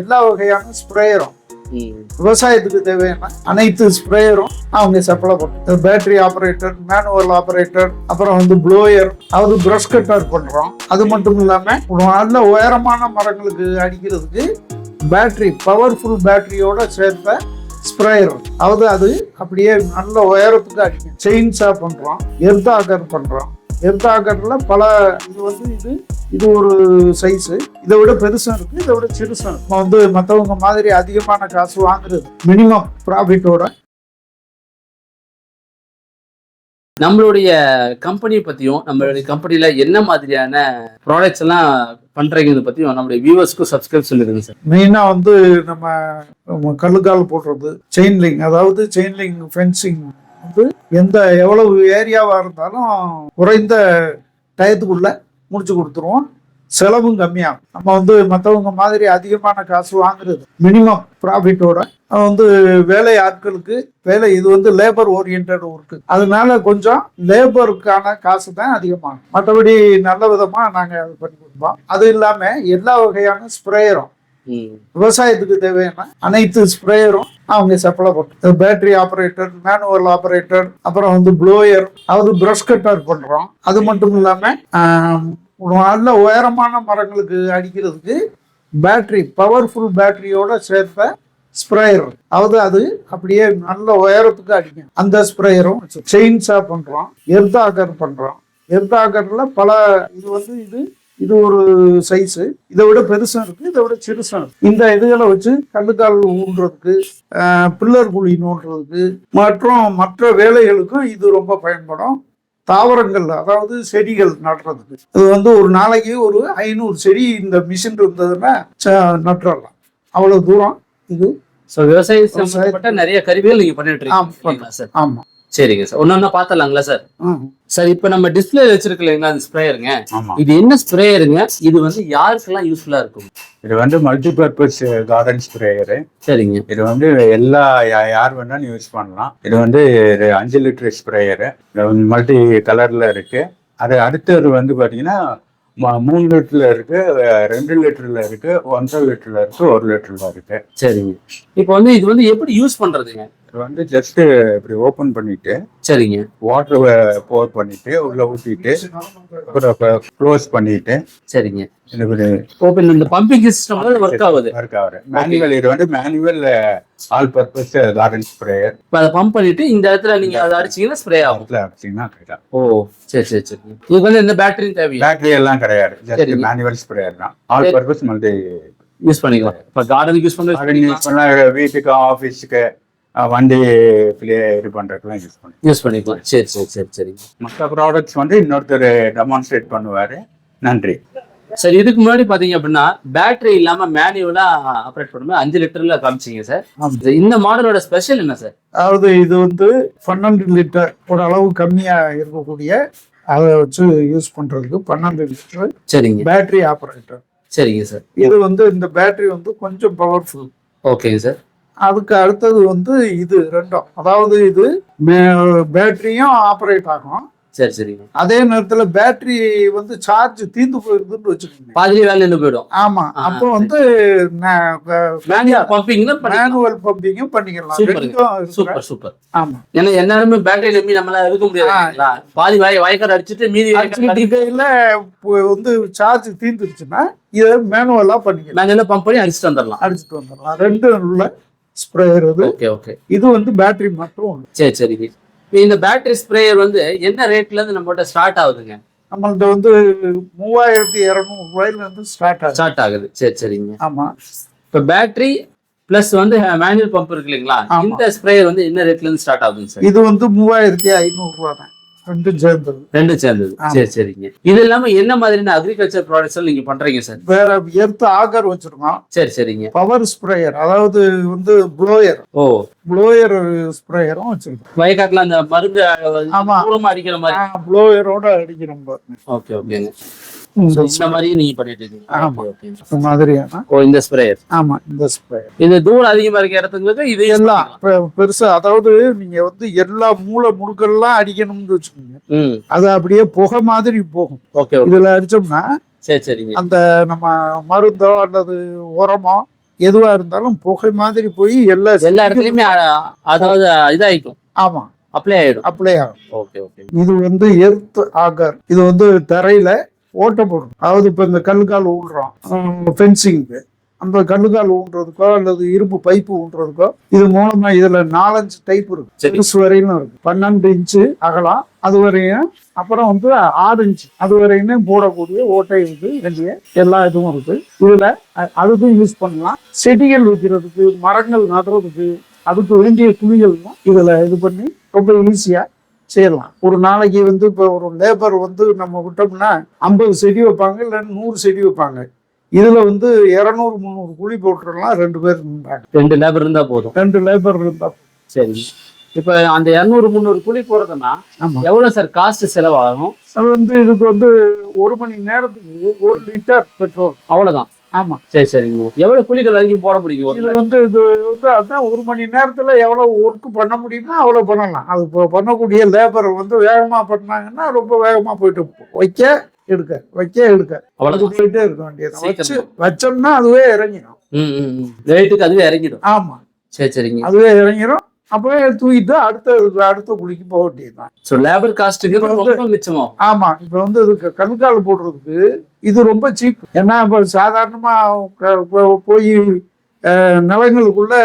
எல்லா வகையான ஸ்ப்ரேயரும். விவசாயத்துக்கு தேவையான அனைத்து ஸ்ப்ரேயரும் அவங்க சப்ளை பண்ணுறோம் பேட்டரி ஆப்ரேட்டர் மேனுவல் ஆப்ரேட்டர் அப்புறம் வந்து ப்ளோயர் அதாவது ப்ரஷ் கட்டர் பண்றோம். அது மட்டும் இல்லாம ஒரு நல்ல உயரமான மரங்களுக்கு அடிக்கிறதுக்கு பேட்டரி பவர்ஃபுல் பேட்டரியோட சேர்த்த ஸ்ப்ரேயர் அதாவது அது அப்படியே நல்ல உயரத்துக்கு அடிக்கும். செயின்ஸா பண்றோம். எர்தாகர் பண்றோம். எர்தாகர்ல பல இது வந்து இது இது ஒரு சைஸு இதை விட பெருசும் இருக்கு இதை விட சிறுசும் நம்ம வந்து மற்றவங்க மாதிரி அதிகமான காசு வாங்குறது மினிமம் ப்ராஃபிட்டோட நம்மளுடைய கம்பெனி பத்தியும் நம்மளுடைய கம்பெனில என்ன மாதிரியான ப்ராடக்ட்ஸ் எல்லாம் பண்றீங்கிறத பத்தியும் நம்மளுடைய வியூவர்ஸ்க்கு சப்ஸ்கிரைப் சொல்லிருங்க சார். மெயினாக வந்து நம்ம கல்லுக்கால் போடுறது செயின் லிங்க் அதாவது செயின் லிங்க் ஃபென்சிங் வந்து எந்த எவ்வளவு ஏரியாவாக இருந்தாலும் குறைந்த டயத்துக்குள்ள முடிச்சு கொடுத்துருவோம். செலவும் கம்மியாகும். நம்ம வந்து மற்றவங்க மாதிரி அதிகமான காசு வாங்குறது மினிமம் ப்ராஃபிட்டோட வந்து வேலை ஆட்களுக்கு வேலை இது வந்து லேபர் ஓரியன்ட் ஒர்க்கு அதனால கொஞ்சம் லேபருக்கான காசு தான் அதிகமாகும். மற்றபடி நல்ல விதமாக நாங்கள் அது பண்ணி கொடுப்போம். அது இல்லாமல் எல்லா வகையான ஸ்ப்ரேயரும் விவசாயத்துக்கு தேவையான அனைத்து ஸ்ப்ரேயரும் அவங்க சப்ளை பண்ணுறோம் பேட்டரி ஆப்ரேட்டர் மேனுவல் ஆப்ரேட்டர் அப்புறம் வந்து ப்ளோயர் அதாவது ப்ரஷ் கட்டர் பண்றோம். அது மட்டும் இல்லாம நல்ல உயரமான மரங்களுக்கு அடிக்கிறதுக்கு பேட்டரி பவர்ஃபுல் பேட்டரியோட சேர்த்த ஸ்ப்ரேயர் அதாவது அது அப்படியே நல்ல உயரத்துக்கு அடிக்கும். அந்த ஸ்ப்ரேயரும் செயின்ஸா பண்றோம். எர்தாகர் பண்றோம். எர்தாகர்ல பல இது வந்து இது இது ஒரு சைஸு இதை விட பெருசும் இருக்கு இதை விட சிறுசும் இருக்கு. இந்த இதுகளை வச்சு கல்லுக்கால் ஊன்றதுக்கு பில்லர் குழி நோண்டுறதுக்கு மற்றும் மற்ற வேலைகளுக்கும் இது ரொம்ப பயன்படும். தாவரங்கள் அதாவது செடிகள் நடுறதுக்கு. இது வந்து ஒரு நாளைக்கு ஒரு ஐநூறு செடி இந்த மிஷின் இருந்ததுன்னா நட்டுறலாம். அவ்வளவு தூரம் இது. ஸோ சம்பந்தப்பட்ட நிறைய கருவிகள் நீங்க பண்ணிட்டு ஆமா, இருக்கீங்க சார்? ஆமா. சரிங்க சார். ஒன்னொன்னா பார்த்தலாங்களா சார். சார் இப்போ நம்ம டிஸ்பிளே வச்சிருக்கு இல்லைங்களா அந்த ஸ்ப்ரேயருங்க இது என்ன ஸ்ப்ரேயருங்க இது வந்து யாருக்கெல்லாம் யூஸ்ஃபுல்லா இருக்கும்? இது வந்து மல்டிபர்பஸ் கார்டன் ஸ்ப்ரேயரு சரிங்க. இது வந்து எல்லா யார் வேணாலும் யூஸ் பண்ணலாம். இது வந்து அஞ்சு லிட்டர் ஸ்ப்ரேயரு மல்டி கலர்ல இருக்கு. அது அடுத்தது வந்து பாத்தீங்கன்னா மூணு லிட்டர்ல இருக்கு ரெண்டு லிட்டர்ல இருக்கு ஒன்றரை லிட்டர்ல இருக்கு ஒரு லிட்டர்ல இருக்கு. சரிங்க. இப்போ வந்து இது வந்து எப்படி யூஸ் பண்றதுங்க? இது வந்து ஜஸ்ட் இப்படி ஓபன் பண்ணிட்டு சரிங்க. வாட்டர் போர் பண்ணிட்டு உள்ள ஊத்திட்டு அப்புறம் க்ளோஸ் பண்ணிட்டு சரிங்க. ஒரு ஓப்பன் இந்த பம்பிங் சிஸ்டம் ஒர்க் ஆகுது. ஒர்க் ஆகுது. மேனுவல் இது வந்து manual all purpose garden sprayer இப்போ அதை பம்ப் பண்ணிட்டு இந்த இடத்துல நீங்க அதை அடிச்சீங்கன்னா ஸ்ப்ரே ஆகும். அப்படின்னா கிடையாது ஓ சரி சரி சரி. இதுக்கு வந்து எந்த பேட்டரியும் தேவையில்லை. பேட்டரி எல்லாம் கிடையாது. ஜஸ்ட். மேனுவல் ஸ்ப்ரேயர் தான். ஆல். பர்பஸ் மல்டி யூஸ் பண்ணிக்கலாம். இப்போ கார்டனுக்கு யூஸ் யூஸ் பண்ணுறது பண்ணலாம். வீட்டுக்கு ஆஃபீஸுக்கு வண்டி இது பண்றதுக்குலாம் யூஸ் பண்ணுவோம் யூஸ் பண்ணிக்கலாம். சரி சரி சரி சரி. மற்ற ப்ராடக்ட்ஸ் வந்து இன்னொருத்தர் டெமான்ஸ்ட்ரேட் பண்ணுவாரு. நன்றி. சார் இதுக்கு முன்னாடி பாத்தீங்க அப்படின்னா பேட்டரி இல்லாம மேனுவலா ஆப்ரேட் பண்ணும்போது அஞ்சு லிட்டர்ல காமிச்சீங்க சார். இந்த மாடலோட ஸ்பெஷல் என்ன சார்? அதாவது இது வந்து பன்னெண்டு லிட்டர் ஒரு அளவு கம்மியா இருக்கக்கூடிய அதை வச்சு யூஸ் பண்றதுக்கு பன்னெண்டு லிட்டர் சரிங்க. பேட்டரி ஆப்ரேட்டர் சரிங்க சார். இது வந்து இந்த பேட்டரி வந்து கொஞ்சம் பவர்ஃபுல் ஓகேங்க சார் அதுக்கு அடுத்தது வந்து இது ரெண்டும். அதாவது இது பேட்டரியும் ஆப்ரேட் ஆகும். சரி சரிங்க அதே நேரத்துல பேட்டரி வந்து சார்ஜ் தீர்ந்து போயிருதுன்னு வச்சுக்கோங்க. பாதிலே வேலை நின்று போயிடும். ஆமா. அப்போ வந்து மேனுவல் பம்பிங்கும் பண்ணிக்கலாம். ரெண்டும் இருக்கு. Super super. ஆமா. ஏன்னா எல்லாருமே பேட்டரி நம்பி நம்மளால இருக்க முடியாது? பாதி வாய் வயக்காடு அடிச்சுட்டு மீதி இப்போ வந்து சார்ஜ் தீர்ந்துருச்சுன்னா இதை மேனுவலா பண்ணிக்கலாம். மேனுவலா பம்ப் பண்ணி அடிச்சுட்டு வந்துடலாம். அடிச்சுட்டு வந்துடலாம். ரெண்டு உள்ள ஸ்ப்ரேயர் இது ஓகே ஓகே இது வந்து பேட்டரி மட்டும் சரி இப்போ இந்த பேட்டரி ஸ்ப்ரேயர் வந்து என்ன ரேட்ல இருந்து நம்மகிட்ட ஸ்டார்ட் ஆகுதுங்க? நம்மள்ட்ட வந்து மூவாயிரத்தி இரநூறு ரூபாயில இருந்து ஸ்டார்ட் ஆகுது. ஸ்டார்ட் ஆகுது. சரி சரிங்க. ஆமா. இப்போ பேட்டரி பிளஸ் வந்து மேனுவல் பம்ப் இருக்கு இல்லைங்களா. இந்த ஸ்ப்ரேயர் வந்து என்ன ரேட்ல இருந்து ஸ்டார்ட் ஆகுதுங்க சார் இது வந்து மூவாயிரத்தி ஐநூறு ரூபா தான் ரெண்டும் சேர்ந்தது. ரெண்டும் சேர்ந்தது. சரி சரிங்க. இது இல்லாம என்ன மாதிரியான அக்ரிகல்ச்சர் ப்ராடக்ட்ஸ் நீங்க பண்றீங்க சார்? வேற எர்த் ஆகர் வச்சிருக்கோம். சரி சரிங்க. பவர் ஸ்ப்ரேயர் அதாவது வந்து ப்ளோயர் ஓ. ப்ளோயர் ஸ்ப்ரேயரும் வச்சிருக்கோம். வயக்காட்டுல அந்த மருந்து ஆமா. அடிக்கிற மாதிரி. ப்ளோயரோட அடிக்கிறோம். ஓகே ஓகேங்க. இந்த இந்த மாதிரி நீங்க பண்ணிட்டு இருக்கீங்க. மாதிரியான. ஓ இந்த ஸ்ப்ரேயர் ஆமா இந்த ஸ்ப்ரேயர் இது தூரம் அதிகமா இருக்க இடத்துங்களுக்கு இது எல்லாம் பெருசா அதாவது நீங்க வந்து எல்லா மூளை முடுக்கெல்லாம் அடிக்கணும்னு வச்சுக்கோங்க. அது அப்படியே புகை மாதிரி போகும். ஓகே இதுல அடிச்சோம்னா சரி சரிங்க. அந்த நம்ம மருந்தோ அல்லது உரமோ எதுவா இருந்தாலும் புகை மாதிரி போய் எல்லா எல்லா இடத்துலயுமே அதாவது இதாயிக்கும். ஆமா. அப்ளை ஆயிடும். அப்ளை ஆகும். ஓகே ஓகே இது வந்து எர்த் ஆகர். இது வந்து தரையில ஓட்ட போடும் அதாவது இப்ப இந்த கல்லுக்கால் ஊன்றோம் ஃபென்சிங்க்கு அந்த கல்லுக்கால் ஊன்றதுக்கோ அல்லது இரும்பு பைப்பு ஊன்றதுக்கோ இது மூலமா இதுல நாலஞ்சு டைப் இருக்கு. சிறுசு வரையிலும் இருக்கு. பன்னெண்டு இன்ச்சு அகலம். அது வரையும் அப்புறம் வந்து ஆறு இன்ச்சு அது வரையும் போடக்கூடிய ஓட்டை இருக்கு வெளியே எல்லா இதுவும் இருக்கு. இதுல அதுக்கும் யூஸ் பண்ணலாம். செடிகள் வைக்கிறதுக்கு மரங்கள் நடுறதுக்கு அதுக்கு வேண்டிய குழிகளும் இதுல இது பண்ணி ரொம்ப ஈஸியா செய்யலாம். ஒரு நாளைக்கு வந்து இப்போ ஒரு லேபர் வந்து நம்ம விட்டோம்னா ஐம்பது செடி வைப்பாங்க இல்லை நூறு செடி வைப்பாங்க. இதுல வந்து இரநூறு முந்நூறு குழி போட்டுடலாம் ரெண்டு பேர் நின்றாங்க ரெண்டு லேபர் இருந்தா போதும். ரெண்டு லேபர் இருந்தா சரி. இப்ப அந்த இருநூறு முந்நூறு குழி போறதுன்னா ஆமா. எவ்வளவு சார் காஸ்ட் செலவாகும்? அது வந்து இதுக்கு வந்து ஒரு மணி நேரத்துக்கு ஒரு லிட்டர் பெட்ரோல். அவ்வளவுதான். ஆமா. சரி சரிங்க எவ்வளவு குழிகள் வரைக்கும் போட முடியும்? இது வந்து இது வந்து அதான் ஒரு மணி நேரத்துல எவ்வளவு ஒர்க் பண்ண முடியுமோ அவ்வளவு பண்ணலாம். அது பண்ணக்கூடிய லேபர் வந்து வேகமா பண்ணாங்கன்னா ரொம்ப வேகமா போயிட்டு வைக்க எடுக்க வைக்க எடுக்க. அது அவ்வளவுதான் போயிட்டே இருக்க வேண்டியது வச்சு. வச்சோம்னா அதுவே இறங்கிடும். ம், ம், ம். ரேட்டுக்கு அதுவே இறங்கிடும். ஆமா. சரி சரிங்க. அதுவே இறங்கிடும் அப்பவே தூக்கிட்டு அடுத்த அடுத்த குழிக்கு போக வேண்டியதுதான். ஸோ லேபர் காஸ்ட்டுக்கு ரொம்ப மிச்சமாகும். ஆமா இப்ப வந்து இதுக்கு கண்கால் போடுறதுக்கு இது ரொம்ப சீப் ஏன்னா இப்ப சாதாரணமா க- போ- போய் நிலங்களுக்குள்ள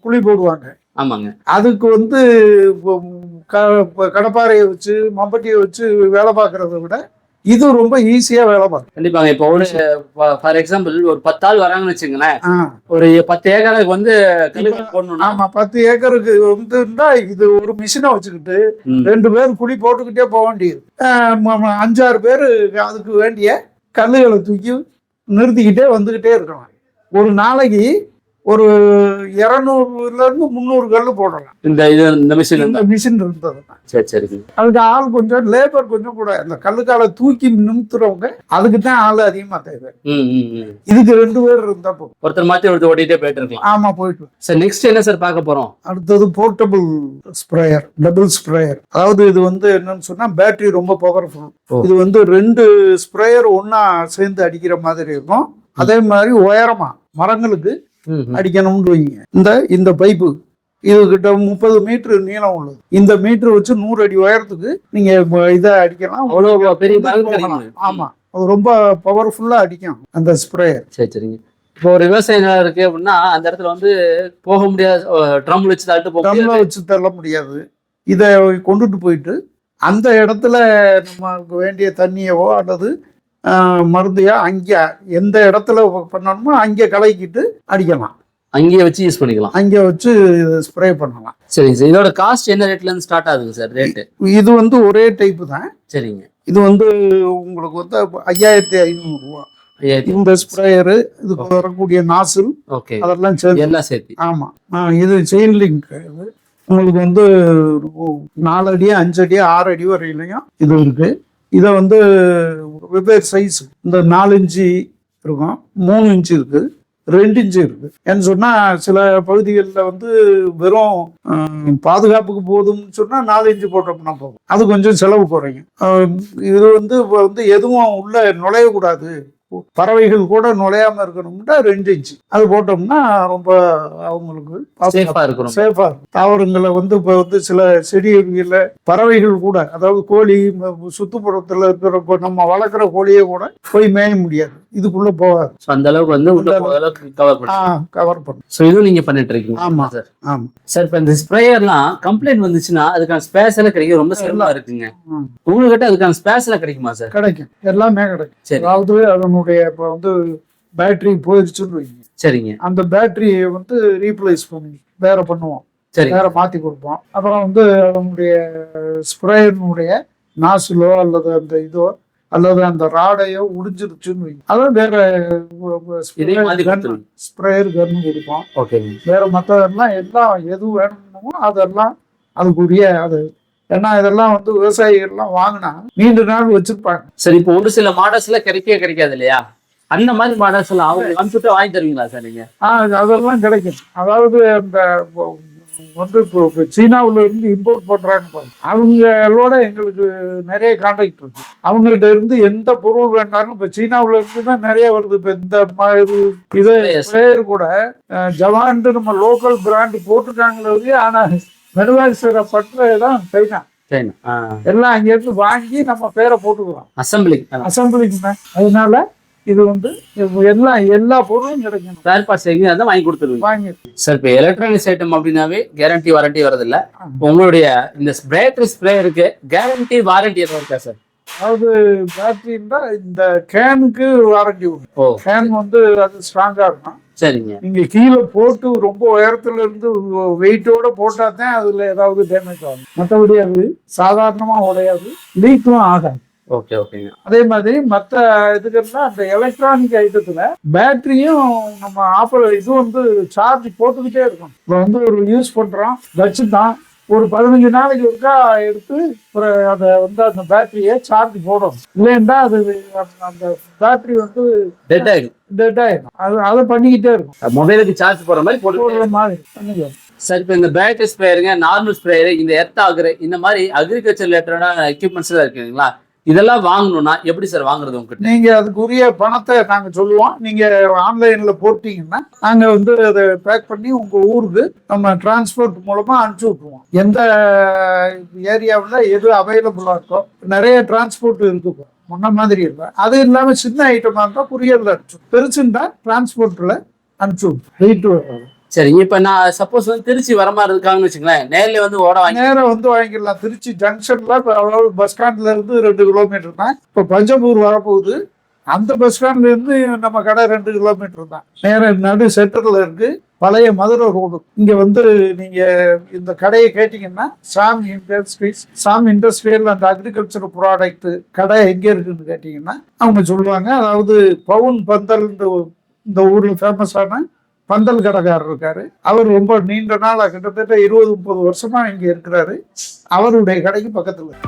குழி போடுவாங்க. ஆமாங்க. அதுக்கு வந்து கடப்பாறையை வச்சு மம்பட்டியை வச்சு வேலை பார்க்கறத விட இது ரொம்ப ஈஸியா வேலை பார்க்கும். கண்டிப்பாங்க. இப்போ ஒரு ஃபார் எக்ஸாம்பிள் ஒரு பத்து ஆள் வராங்கன்னு வச்சுங்களேன் ஒரு பத்து ஏக்கருக்கு வந்து கழிவு போடணும்னா? ஆமா பத்து ஏக்கருக்கு வந்து இருந்தா இது ஒரு மிஷினை வச்சுக்கிட்டு. ரெண்டு பேர் குழி போட்டுக்கிட்டே போக வேண்டியது. அஞ்சாறு பேர் அதுக்கு வேண்டிய கல்லுகளை தூக்கி நிறுத்திக்கிட்டே வந்துக்கிட்டே இருக்கலாம் ஒரு நாளைக்கு ஒரு இரநூறுல இருந்து முந்நூறு கல் போடலாம். இந்த இது இந்த மிஷின் இந்த மிஷின் இருந்தது. சரி சரிங்க அதுக்கு ஆள் கொஞ்சம் லேபர் கொஞ்சம் கூட. அந்த கல்லுக்கால தூக்கி நிறுத்துறவங்க அதுக்கு தான் ஆள் அதிகமா தேவை. இதுக்கு ரெண்டு பேர் இருந்தா போதும். ஒருத்தர் மாத்தி ஒருத்தர் ஓட்டிட்டே போயிட்டு இருக்கலாம். ஆமா போயிட்டு. சார் நெக்ஸ்ட் என்ன சார் பார்க்க போறோம்? அடுத்தது போர்ட்டபிள் ஸ்ப்ரேயர் டபுள் ஸ்ப்ரேயர் அதாவது இது வந்து என்னன்னு சொன்னா பேட்டரி ரொம்ப பவர்ஃபுல். இது வந்து ரெண்டு ஸ்ப்ரேயர் ஒண்ணா சேர்ந்து அடிக்கிற மாதிரி இருக்கும். அதே மாதிரி உயரமா மரங்களுக்கு. அடிக்கணும்னு வைங்க. இந்த இந்த பைப்பு இது கிட்ட முப்பது மீட்டர் நீளம் உள்ளது. இந்த மீட்டர் வச்சு நூறு அடி உயரத்துக்கு நீங்க இதை அடிக்கலாம். பெரிய. ஆமா. ரொம்ப பவர்ஃபுல்லா அடிக்கும் அந்த ஸ்ப்ரேயர் சரி சரிங்க. இப்போ ஒரு விவசாய நிலம் இருக்கு அப்படின்னா அந்த இடத்துல வந்து போக முடியாது ட்ரம் வச்சு தள்ளிட்டு போக முடியாது. வச்சு தள்ள முடியாது. இதை கொண்டுட்டு போயிட்டு அந்த இடத்துல நமக்கு வேண்டிய தண்ணியவோ அல்லது ஆஹ், மருந்தையோ அங்கே எந்த இடத்துல பண்ணணுமோ அங்கே கலக்கிட்டு அடிக்கலாம். அங்கேயே வச்சு யூஸ் பண்ணிக்கலாம். அங்கே வச்சு ஸ்ப்ரே பண்ணலாம். சரிங்க சார். இதோட காஸ்ட் என்ன ரேட்ல இருந்து ஸ்டார்ட் ஆகுதுங்க சார் ரேட்டு இது வந்து ஒரே டைப்பு தான். சரிங்க. இது வந்து உங்களுக்கு வந்து ஐயாயிரத்தி ஐநூறுரூவா இந்த ஸ்ப்ரேயரு இதுக்கு வரக்கூடிய நாசில் ஓகே. அதெல்லாம் சேர்த்து எல்லாம் சேர்த்து. ஆமா. ஆ, இது செயின் லிங்க் இது உங்களுக்கு வந்து நாலு அடி அஞ்சு அடி ஆறு அடி வரையிலையும் இது இருக்கு. இதை வந்து வெவ்வேறு சைஸ் இந்த நாலு இன்ச்சு இருக்கும் மூணு இன்ச்சு இருக்கு ரெண்டு இன்ச்சு இருக்கு. ஏன்னு சொன்னால் சில பகுதிகளில் வந்து வெறும் பாதுகாப்புக்கு போதும்னு சொன்னால் நாலு இன்ச்சு போட்டோம்னா போதும். அது கொஞ்சம் செலவு குறையும். இது வந்து இப்போ வந்து எதுவும் உள்ள நுழையக்கூடாது. பறவைகள் கூட நுழையாம இருக்கணும்னா ரெண்டு இன்ச்சு அது போட்டோம்னா ரொம்ப அவங்களுக்கு சேஃபா இருக்கணும். சேஃபா தாவரங்களை வந்து இப்போ வந்து சில செடிகளில் பறவைகள் கூட அதாவது கோழி சுத்துப்புறத்துல இருக்கிற நம்ம வளர்க்குற கோழியே கூட போய் மேய முடியாது. இதுக்குள்ள போகாது. அந்த அளவுக்கு வந்து உள்ள போகிற அளவுக்கு கவர் பண்ணும் கவர் பண்ணும் ஸோ இதுவும் நீங்க பண்ணிட்டு இருக்கீங்க. ஆமா. சார் ஆமா. சார் இப்போ இந்த ஸ்ப்ரேயர்லாம் கம்ப்ளைண்ட் வந்துச்சுன்னா அதுக்கான ஸ்பேஸ் எல்லாம் கிடைக்க ரொம்ப சிரமமா இருக்குங்க. உங்ககிட்ட அதுக்கான ஸ்பேஸ் எல்லாம் கிடைக்குமா சார் கிடைக்கும். எல்லாமே கிடைக்கும். சரி. அதாவது அதனுடைய இப்போ வந்து பேட்டரி போயிடுச்சுன்னு வைங்க. சரிங்க. அந்த பேட்டரியை வந்து ரீப்ளேஸ் பண்ணி வேற பண்ணுவோம். சரி வேற மாத்தி கொடுப்போம். அப்புறம் வந்து அதனுடைய ஸ்ப்ரேயனுடைய நாசிலோ அல்லது அந்த இதோ அல்லது அந்த ராடையோ உடிஞ்சிருச்சுன்னு வைங்க. அதான் வேற ஸ்ப்ரேயர் கன் கொடுப்போம். ஓகேங்க. வேற மற்றதெல்லாம் எல்லாம் எது வேணுமோ அதெல்லாம் அதுக்குரிய அது ஏன்னா இதெல்லாம் வந்து விவசாயிகள்லாம் வாங்கினா நீண்ட நாள் வச்சிருப்பாங்க. சரி இப்போ ஒரு சில மாடல்ஸ் எல்லாம் கிடைக்கவே கிடைக்காது இல்லையா? அந்த மாதிரி மாடல்ஸ் எல்லாம் அவங்க அனுப்பிச்சுட்டு வாங்கி தருவீங்களா சார் நீங்க? அதெல்லாம் கிடைக்கும். அதாவது அந்த வந்து இப்போ சீனாவுல இருந்து இம்போர்ட் பாருங்க. அவங்களோட எங்களுக்கு நிறைய கான்டாக்ட் இருக்கு. அவங்கள்ட்ட இருந்து எந்த பொருள் வேணாலும் இப்போ சீனாவுல இருந்து தான் நிறைய வருது. இப்போ இந்த மாதிரி இது கூட ஜவான்ட்டு நம்ம லோக்கல் பிராண்ட் போட்டுருக்காங்களே ஒழிய, மேனுஃபேக்சர் பண்ற இடம் சைனா. சரி எல்லாம் அங்கேருந்து வாங்கி நம்ம பேரை போட்டுக்கலாம் அசம்பிளி அசம்பிளிங் அதனால இது வந்து எல்லா எல்லா பொருளும் கிடைக்கணும். ஸ்பேர் பார்ட்ஸ் எங்கேயா இருந்தால் வாங்கி கொடுத்துருவீங்க. வாங்கி. சார் இப்போ எலக்ட்ரானிக்ஸ் ஐட்டம் அப்படின்னாவே கேரண்டி வாரண்டி வரதில்ல உங்களுடைய இந்த பேட்டரி ஸ்ப்ரேயருக்கு கேரண்டி வாரண்டி எதுவும் இருக்கா சார் அதாவது பேட்டரின்னா இந்த கேனுக்கு வாரண்டி உண்டு கேன் வந்து அது ஸ்ட்ராங்கா இருக்கும். சரிங்க. நீங்க கீழே போட்டு ரொம்ப உயரத்துல இருந்து வெயிட்டோட போட்டா தான் அதுல ஏதாவது டேமேஜ் ஆகும். மற்றபடி அது சாதாரணமா உடையாது. லீக்கும் ஆகாது. ஓகே ஓகேங்க. அதே மாதிரி மற்ற இதுக்கெல்லாம் அந்த எலக்ட்ரானிக் ஐட்டத்துல பேட்டரியும் நம்ம ஆஃபர் இது வந்து சார்ஜ் போட்டுக்கிட்டே இருக்கும் இப்போ வந்து ஒரு யூஸ் பண்றோம் வச்சுதான் ஒரு பதினஞ்சு நாளைக்கு ஒருக்கா எடுத்து அதை வந்து அந்த பேட்டரியை சார்ஜ் போடணும். இல்லைன்னா அது அந்த- பேட்டரி வந்து டெட் ஆகிடும் டெட் ஆயிடும். அது அதை பண்ணிக்கிட்டே இருக்கும். மொபைலுக்கு சார்ஜ் போடுற மாதிரி போடுற மாதிரி பண்ணிக்கலாம் சார் இப்போ இந்த பேட்டரி ஸ்ப்ரேயருங்க நார்மல் ஸ்ப்ரேயர் இந்த எர்த் ஆகுற இந்த மாதிரி அக்ரிகல்ச்சர் ரிலேட்டடான எக்யூப்மெண்ட்ஸ் எல்லாம் இருக்குங்களா இதெல்லாம் வாங்கணும்னா எப்படி சார் வாங்குறது உங்ககிட்ட? நீங்க அதுக்குரிய பணத்தை நாங்க சொல்லுவோம். நீங்க ஆன்லைன்ல போட்டீங்கன்னா நாங்க வந்து அதை பேக் பண்ணி உங்க ஊருக்கு நம்ம டிரான்ஸ்போர்ட் மூலமா அனுப்பிச்சு விட்டுருவோம். எந்த ஏரியாவில் எது அவைலபிளா இருக்கோ நிறைய டிரான்ஸ்போர்ட் இருக்கு முன்ன மாதிரி இல்லை. அது இல்லாம சின்ன ஐட்டமா இருந்தா குரியர்ல அனுப்பிச்சு பெருசுன்னா டிரான்ஸ்போர்ட்ல அனுப்பிச்சு விட்டுரும் வெயிட் சரிங்க சரி இப்போ நான் சப்போஸ் வந்து திருச்சி வர மாதிரி இருக்காங்கன்னு வச்சுங்களேன் நேரில் வந்து ஓட வாங்கி நேரம் வந்து வாங்கிடலாம். திருச்சி ஜங்ஷன்ல இப்போ அவ்வளவு பஸ் ஸ்டாண்ட்ல இருந்து ரெண்டு கிலோமீட்டர் தான். இப்போ பஞ்சபூர் வரப்போகுது. அந்த பஸ் ஸ்டாண்ட்ல இருந்து நம்ம கடை ரெண்டு கிலோமீட்டர் தான். நேரம் நடு சென்டர்ல இருக்கு. பழைய மதுரை ரோடு இங்க வந்து நீங்க இந்த கடையை கேட்டீங்கன்னா Sam industries Sam industrial and agriculture product கடை எங்க இருக்குன்னு கேட்டீங்கன்னா அவங்க சொல்லுவாங்க. அதாவது பவுன் பந்தல் இந்த இந்த ஊர்ல ஃபேமஸான பந்தல் கடைக்காரர் இருக்காரு. அவர் ரொம்ப நீண்ட நாளாக கிட்டத்தட்ட இருபது முப்பது வருஷமா இங்க இருக்கிறாரு. அவருடைய கடைக்கு பக்கத்துல